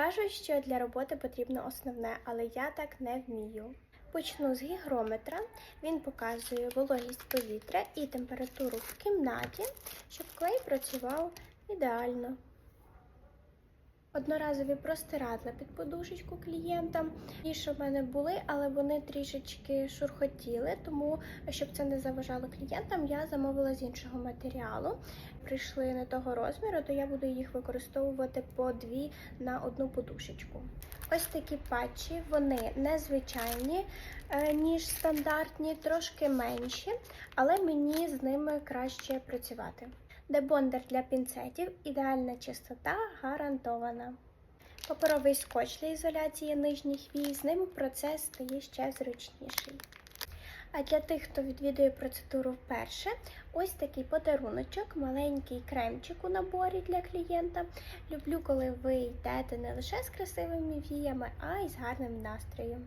Кажуть, що для роботи потрібно основне, але я так не вмію. Почну з гігрометра. Він показує вологість повітря і температуру в кімнаті, щоб клей працював ідеально. Одноразові простирадла під подушечку клієнтам. Ті, що в мене були, але вони трішечки шурхотіли, тому щоб це не заважало клієнтам, я замовила з іншого матеріалу. Прийшли не того розміру, то я буду їх використовувати по дві на одну подушечку. Ось такі патчі, вони незвичайні, е, ніж стандартні, трошки менші, але мені з ними краще працювати. Дебондер для пінцетів, ідеальна чистота гарантована. Паперовий скотч для ізоляції нижніх вій, з ним процес стає ще зручніший. А для тих, хто відвідує процедуру вперше, ось такий подаруночок, маленький кремчик у наборі для клієнта. Люблю, коли ви йдете не лише з красивими віями, а й з гарним настроєм.